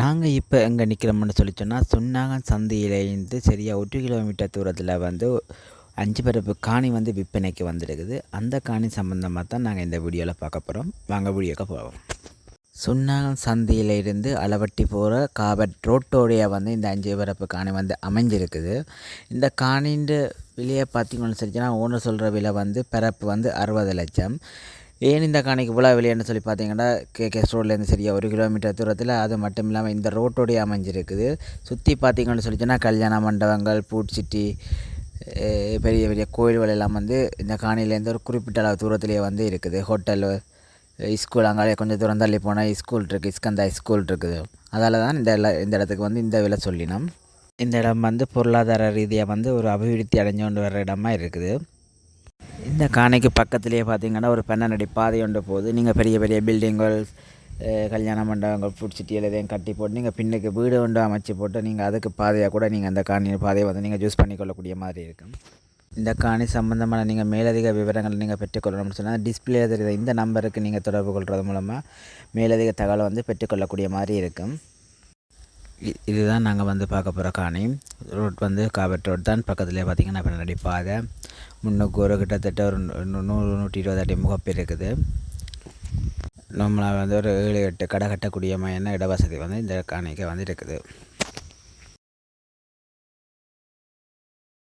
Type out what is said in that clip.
நாங்கள் இப்போ எங்கே நிற்கிறோம்னு சொல்லி சொன்னால் சுன்னாகம் சந்தையிலேருந்து சரியாக ஒரு கிலோமீட்டர் தூரத்தில் வந்து அஞ்சு பரப்பு காணி வந்து விற்பனைக்கு வந்திருக்குது. அந்த காணி சம்மந்தமாக தான் நாங்கள் இந்த வீடியோவில் பார்க்க போகிறோம் வாங்க வீடியோக்கு போவோம். சுன்னாகம் சந்தையில் இருந்து அளவட்டி போகிற காபட் ரோட்டோடைய வந்து இந்த அஞ்சு பரப்பு காணி வந்து அமைஞ்சிருக்குது. இந்த காணின்ற விலையை பார்த்தீங்கன்னு சொல்லிச்சுன்னா ஓனர் சொல்கிற விலை வந்து பரப்பு வந்து அறுபது லட்சம். ஏன் இந்த காணிக்கு இவ்வளோ விலைன்னு சொல்லி பார்த்தீங்கன்னா கேகேஎஸ் ரோட்லேருந்து சரியாக ஒரு கிலோமீட்டர் தூரத்தில் அது மட்டும் இல்லாமல் இந்த ரோட்டோடைய அமைஞ்சிருக்குது. சுற்றி பார்த்தீங்கன்னு சொல்லிச்சுன்னா கல்யாண மண்டபங்கள் பூட் சிட்டி பெரிய பெரிய கோயில்கள் எல்லாம் வந்து இந்த காணிலேருந்து ஒரு குறிப்பிட்ட அளவு தூரத்துலேயே வந்து இருக்குது. ஹோட்டல் ஸ்கூல் அங்காலே கொஞ்சம் தூரம் தள்ளி போனால் ஸ்கூல் இருக்குது இஸ்கந்தா ஸ்கூல் இருக்குது. அதால் தான் இந்த எல்லாம் இந்த இடத்துக்கு வந்து இந்த விலை சொல்லினோம். இந்த இடம் வந்து பொருளாதார ரீதியாக வந்து ஒரு அபிவிருத்தி அடைஞ்சு கொண்டு வர இடமா இருக்குது. இந்த காணிக்கு பக்கத்துலேயே பார்த்தீங்கன்னா ஒரு பெண்ணனடி பாதை ஒன்று போகுது. நீங்கள் பெரிய பெரிய பில்டிங்கள் கல்யாண மண்டபங்கள் ஃபுட் சிட்டி எதையும் கட்டி போட்டு நீங்கள் பின்னுக்கு வீடு ஒன்று அமைச்சு போட்டு நீங்கள் அதுக்கு பாதையாக கூட நீங்கள் அந்த காணி பாதையை வந்து நீங்கள் யூஸ் பண்ணிக்கொள்ளக்கூடிய மாதிரி இருக்கும். இந்த காணி சம்பந்தமான நீங்கள் மேலதிக விவரங்கள் நீங்கள் பெற்றுக்கொள்ளணும்னு சொன்னால் டிஸ்பிளே தெரியுது இந்த நம்பருக்கு நீங்கள் தொடர்பு கொள்வது மூலமாக மேலதிக தகவலை வந்து பெற்றுக்கொள்ளக்கூடிய மாதிரி இருக்கும். இதுதான் நாங்கள் வந்து பார்க்க போகிற காணி. ரோட் வந்து காபட் ரோட் தான். பக்கத்துலேயே பார்த்தீங்கன்னா பின்னாடி பாதை. முன்னுக்கு ஒரு கிட்டத்தட்ட ஒரு நூறு நூற்றி இருபது அடி முகப்பு இருக்குது. நம்மளை வந்து ஒரு ஏழு எட்டு கடை கட்டக்கூடிய மையான இட வசதி வந்து இந்த காணிக்கு வந்து இருக்குது.